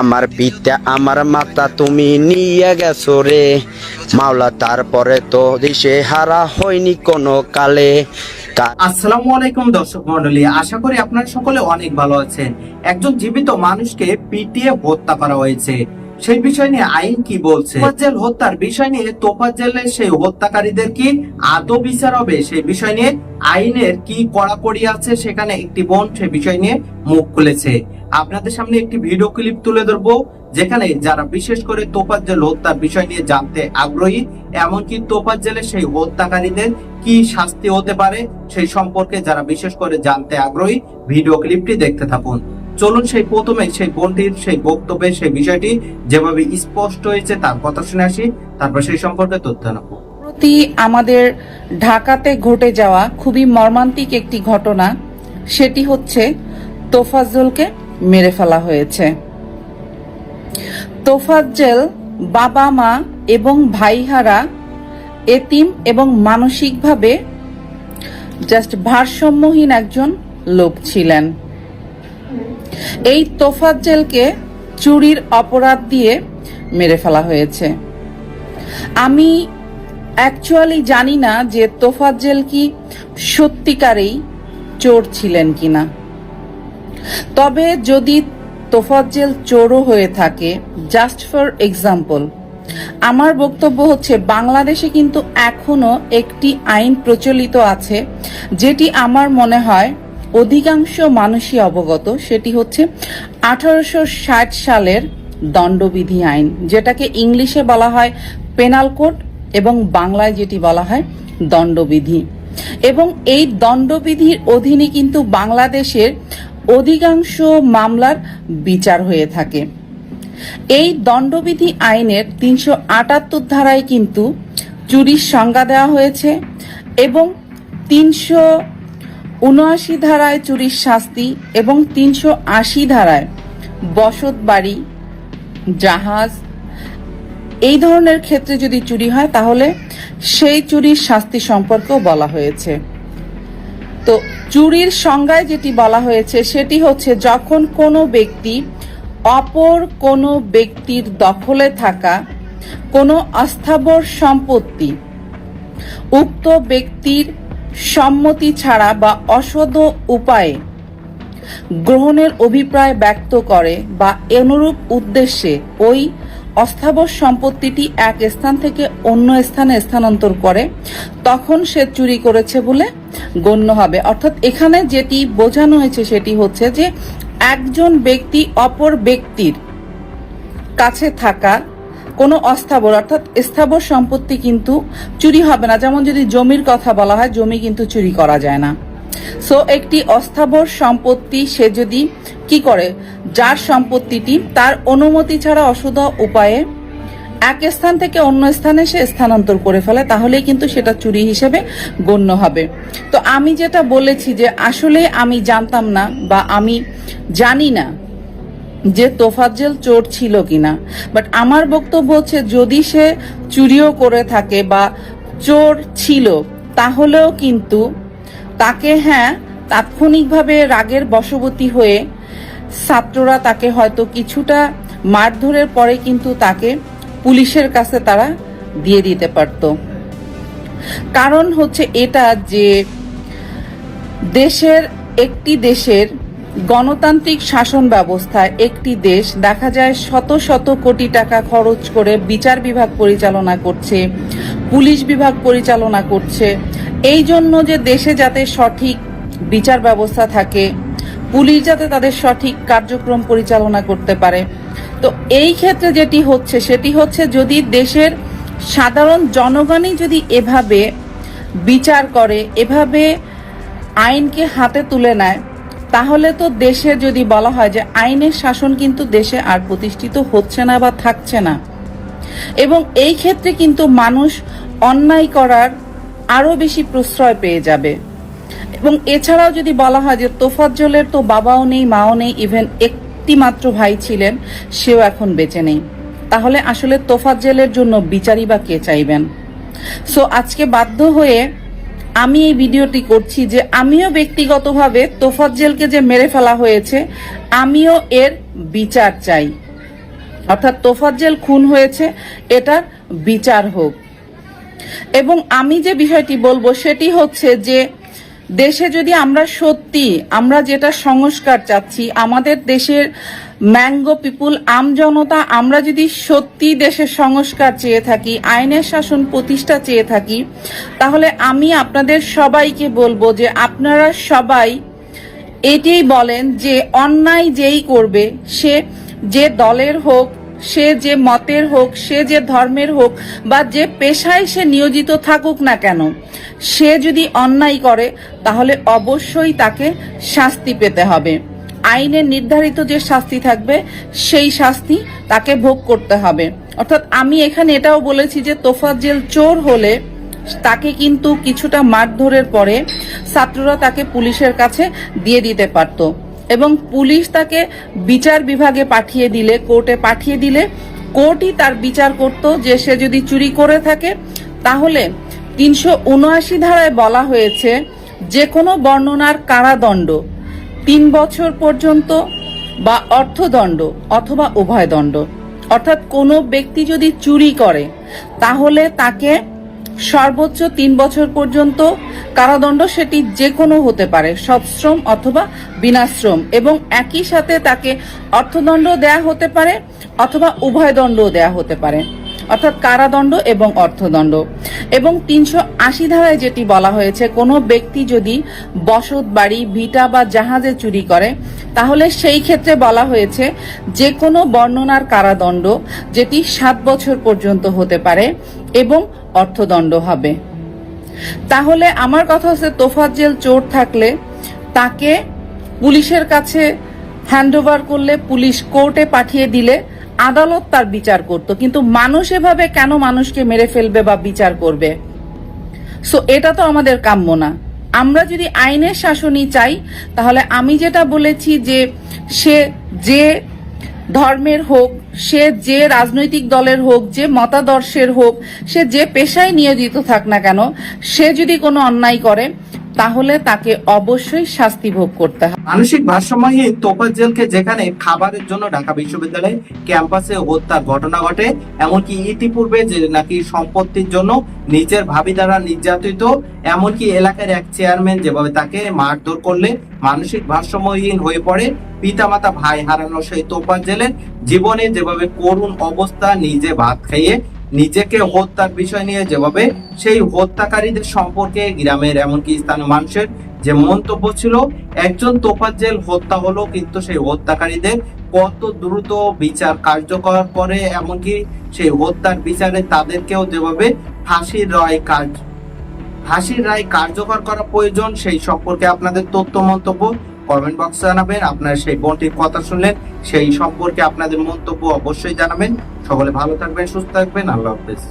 আমার পিতা, আমার মাতা তুমি নিয়ে গেছো রে। মাওলা তারপরে তো দিশে হারা হয়নি কোনো কালে। আসসালামু আলাইকুম দর্শক মন্ডলী আশা করি আপনারা সকলে অনেক ভালো আছেন। একজন জীবিত মানুষকে পিটিয়ে হত্যা করা হয়েছে। সেই বিষয় নিয়ে আইন কি বলছে? তোফাজ্জেল হত্যার বিষয় নিয়ে, তোফাজ্জেলের সেই হত্যাকারীদের কি আদৌ বিচার হবে? সেই বিষয় নিয়ে আইনের কি কড়াকড়ি আছে সেখানে একটি বোন সেই বিষয় নিয়ে মুখ খুলেছে। আপনাদের সামনে একটি ভিডিও ক্লিপ তুলে ধরবো, যেখানে যারা বিশেষ করে তোফাজ্জেল হত্যার বিষয় নিয়ে জানতে আগ্রহী, এমনকি তোফাজ্জেলের সেই হত্যাকারীদের কি শাস্তি হতে পারে সেই সম্পর্কে যারা বিশেষ করে জানতে আগ্রহী ভিডিও ক্লিপটি দেখতে থাকুন। চলুন সেই প্রথমে সেই বোনটির সেই বক্তব্যে সেই বিষয়টি যেভাবে স্পষ্ট হয়েছে তার কথা শুনে আসি, তারপর সেই সম্পর্কে তথ্য নেব। সম্প্রতি আমাদের ঢাকাতে ঘটে যাওয়া খুবই মর্মান্তিক একটি ঘটনা, সেটি হচ্ছে তোফাজ্জলকে মেরে ফেলা হয়েছে। তোফাজ্জেল বাবা মা এবং ভাইহারা এতিম এবং মানসিকভাবে জাস্ট ভারসাম্যহীন একজন লোক ছিলেন। এই তোফাজ্জলকে চুরির অপরাধ দিয়ে মেরে ফেলা হয়েছে। আমি অ্যাকচুয়ালি জানি না যে তোফাজ্জেল কি সত্যিকারেই চোর ছিলেন কিনা। তবে যদি তোফাজ্জেল চোরও হয়ে থাকে জাস্ট ফর এক্সাম্পল আমার বক্তব্য হচ্ছে, বাংলাদেশে কিন্তু এখনও একটি আইন প্রচলিত আছে, যেটি আমার মনে হয় অধিকাংশ মানুষই অবগত, সেটি হচ্ছে আঠারোশো ষাট সালের দণ্ডবিধি আইন, যেটাকে ইংলিশে বলা হয় পেনাল কোড এবং বাংলায় যেটি বলা হয় দণ্ডবিধি। এবং এই দণ্ডবিধির অধীনে কিন্তু বাংলাদেশের অধিকাংশ মামলার বিচার হয়ে থাকে। এই দণ্ডবিধি আইনের তিনশো আটাত্তর ধারায় কিন্তু চুরির সংজ্ঞা দেওয়া হয়েছে এবং তিনশো উনআশি ধারায় চুরির শাস্তি এবং তিনশো আশি ধারায় বসত বাড়ি, জাহাজ, এই ধরনের ক্ষেত্রে যদি চুরি হয় তাহলে সেই চুরির শাস্তি সম্পর্কেও বলা হয়েছে। তো চুরির সংজ্ঞায় যেটি বলা হয়েছে, সেটি হচ্ছে যখন কোনো ব্যক্তি অপর কোনো ব্যক্তির দখলে থাকা কোনো অস্থাবর সম্পত্তি উক্ত ব্যক্তির সম্মতি ছাড়া বা অসদ উপায়ে গ্রহণের অভিপ্রায় ব্যক্ত করে বা অনুরূপ উদ্দেশ্যে ওই অস্থাবর সম্পত্তিটি এক স্থান থেকে অন্য স্থানে স্থানান্তর করে, তখন সে চুরি করেছে বলে গণ্য হবে। অর্থাৎ এখানে যেটি বোঝানো হয়েছে সেটি হচ্ছে যে একজন ব্যক্তি অপর ব্যক্তির কাছে থাকা কোনো অস্থাবর, অর্থাৎ স্থাবর সম্পত্তি কিন্তু চুরি হবে না। যেমন যদি জমির কথা বলা হয়, জমি কিন্তু চুরি করা যায় না। সো একটি অস্থাবর সম্পত্তি সে যদি কি করে? যার সম্পত্তিটি তার অনুমতি ছাড়া অশুদ্ধ উপায়ে এক স্থান থেকে অন্য স্থানে সে স্থানান্তর করে ফেলে, তাহলেই কিন্তু সেটা চুরি হিসেবে গণ্য হবে। তো আমি যেটা বলেছি যে আসলে আমি জানতাম না বা আমি জানি না যে তোফাজ্জেল চোর ছিল কিনা বাট আমার বক্তব্য হচ্ছে যদি সে চুরিও করে থাকে বা চোর ছিল, তাহলেও কিন্তু তাকে হ্যাঁ তাৎক্ষণিকভাবে রাগের বশবর্তী হয়ে ছাত্ররা তাকে হয়তো কিছুটা মারধরের পরে কিন্তু তাকে পুলিশের কাছে তারা দিয়ে দিতে পারত। কারণ হচ্ছে এটা যে দেশের একটি দেশের গণতান্ত্রিক শাসন ব্যবস্থা একটি দেশ, দেখা যায় শত শত কোটি টাকা খরচ করে বিচার বিভাগ পরিচালনা করছে, পুলিশ বিভাগ পরিচালনা করছে। এই জন্য যে দেশে যাতে সঠিক বিচার ব্যবস্থা থাকে, পুলিশ যাতে তাদের সঠিক কার্যক্রম পরিচালনা করতে পারে তো এই ক্ষেত্রে যেটি হচ্ছে, সেটি হচ্ছে যদি দেশের সাধারণ জনগণই যদি এভাবে বিচার করে, এভাবে আইনকে হাতে তুলে নেয়, তাহলে তো দেশে যদি বলা হয় যে আইনের শাসন কিন্তু দেশে আর প্রতিষ্ঠিত হচ্ছে না বা থাকছে না। এবং এই ক্ষেত্রে কিন্তু মানুষ অন্যায় করার আরও বেশি প্রশ্রয় পেয়ে যাবে। এবং এছাড়াও যদি বলা হয় যে তোফাজ্জলের তো বাবাও নেই, মাও নেই ইভেন একটি মাত্র ভাই ছিলেন, সেও এখন বেঁচে নেই। তাহলে আসলে তোফাজ্জেলের জন্য বিচারই বা কে চাইবেন? সো আজকে বাধ্য হয়ে আমি এই ভিডিওটি করছি যে আমিও ব্যক্তিগতভাবে তোফাজ্জেলকে যে মেরে ফেলা হয়েছে, আমিও এর বিচার চাই। অর্থাৎ তোফাজ্জেল খুন হয়েছে, এটার বিচার হোক। এবং আমি যে বিষয়টি বলব, সেটি হচ্ছে যে দেশে যদি আমরা সত্যি, আমরা যেটা সংস্কার চাচ্ছি, আমাদের দেশের ম্যাঙ্গো পিপুল আমজনতা আমরা যদি সত্যি দেশের সংস্কার চেয়ে থাকি, আইনের শাসন প্রতিষ্ঠা চেয়ে থাকি, তাহলে আমি আপনাদের সবাইকে বলব যে আপনারা সবাই এটাই বলেন যে অন্যায় যেই করবে, সে যে দলের হোক সে যে মতের হোক, সে যে ধর্মের হোক, বা যে পেশায় সে নিয়োজিত থাকুক না কেন, সে যদি অন্যায় করে, তাহলে অবশ্যই তাকে শাস্তি পেতে হবে। আইনের নির্ধারিত যে শাস্তি থাকবে, সেই শাস্তি তাকে ভোগ করতে হবে। অর্থাৎ আমি এখানে এটাও বলেছি যে, তোফাজ্জেল চোর হলে তাকে কিন্তু কিছুটা মারধরের পরে ছাত্ররা তাকে পুলিশের কাছে দিয়ে দিতে পারত। এবং পুলিশ তাকে বিচার বিভাগে পাঠিয়ে দিলে, কোর্টে পাঠিয়ে দিলে। কোর্টই তার বিচার করত যে সে যদি চুরি করে থাকে, তাহলে তিনশো উনআশি ধারায় বলা হয়েছে যে কোনো বর্ণনার কারাদণ্ড, তিন বছর পর্যন্ত বা অর্থদণ্ড অথবা উভয় দণ্ড। অর্থাৎ কোনো ব্যক্তি যদি চুরি করে, তাহলে তাকে সর্বোচ্চ তিন বছর পর্যন্ত কারাদণ্ড সেটি যে কোনো হতে পারে সশ্রম অথবা বিনাশ্রম এবং একই সাথে তাকে অর্থদণ্ড দেয়া হতে পারে অথবা উভয় দণ্ডও দেয়া হতে পারে। অর্থাৎ কারাদণ্ড এবং অর্থদণ্ড। এবং তিনশো আশি ধারায় যেটি বলা হয়েছে, কোনো ব্যক্তি যদি বসত বাড়ি, ভিটা বা জাহাজে চুরি করে, তাহলে সেই ক্ষেত্রে বলা হয়েছে যে কোনো বর্ণনার কারাদণ্ড যেটি সাত বছর পর্যন্ত হতে পারে এবং অর্থদণ্ড হবে। তাহলে আমার কথা হচ্ছে তোফাজ্জেল চোর থাকলে তাকে পুলিশের কাছে হ্যান্ডওভার করলে পুলিশ কোর্টে পাঠিয়ে দিলে আদালত তার বিচার করত, কিন্তু মানুষ এভাবে কেন মানুষকে মেরে ফেলবে বা বিচার করবে? সো এটা তো আমাদের কাম্য না। আমরা যদি আইনের শাসনই চাই, তাহলে আমি যেটা বলেছি যে সে যে ধর্মের হোক, সে যে রাজনৈতিক দলের হোক, যে মতাদর্শের হোক, সে যে পেশায় নিয়োজিত থাক না কেন, সে যদি কোনো অন্যায় করে তাহলে তাকে অবশ্যই শাস্তি ভোগ করতে হবে। মানসিক ভারসাম্যহীন তোফাজ্জেলকে যেখানে খাবারের জন্য ঢাকা বিশ্ববিদ্যালয় ক্যাম্পাসে হত্যার ঘটনা ঘটে, এমনকি ইতিপূর্বে যে নাকি সম্পত্তির জন্য নিজের ভাবি দ্বারা নির্যাতিত, এমনকি এলাকার এক চেয়ারম্যান যেভাবে তাকে মারধর করলে মানসিক ভারসাম্যহীন হয়ে পড়ে, পিতামাতা ভাই হারানো সেই তোফাজ্জেলের জীবনে যেভাবে করুণ অবস্থা নিজে ভাত খাইয়ে নিজেকে হত্যার বিষয় নিয়ে যেভাবে, সেই হত্যাকারীদের সম্পর্কে গ্রামের এমনকি স্থানীয় মানুষের যে মন্তব্য ছিল, একজন তোফাজ্জেল হত্যা হলো কিন্তু সেই হত্যাকারীদের কত দ্রুত বিচার কার্যকর করে, এমনকি সেই হত্যার বিচারে তাদেরকেও যেভাবে ফাঁসির রায় কার্য, ফাঁসির রায় কার্যকর করা প্রয়োজন, সেই সম্পর্কে আপনাদের তথ্য মন্তব্য কমেন্ট বক্সে জানাবেন। আপনার সেই বোনটির কথা শুনলেন সেই সম্পর্কে আপনাদের মন্তব্য অবশ্যই জানাবেন। সকলে ভালো থাকবেন, সুস্থ থাকবেন। আল্লাহ হাফেজ।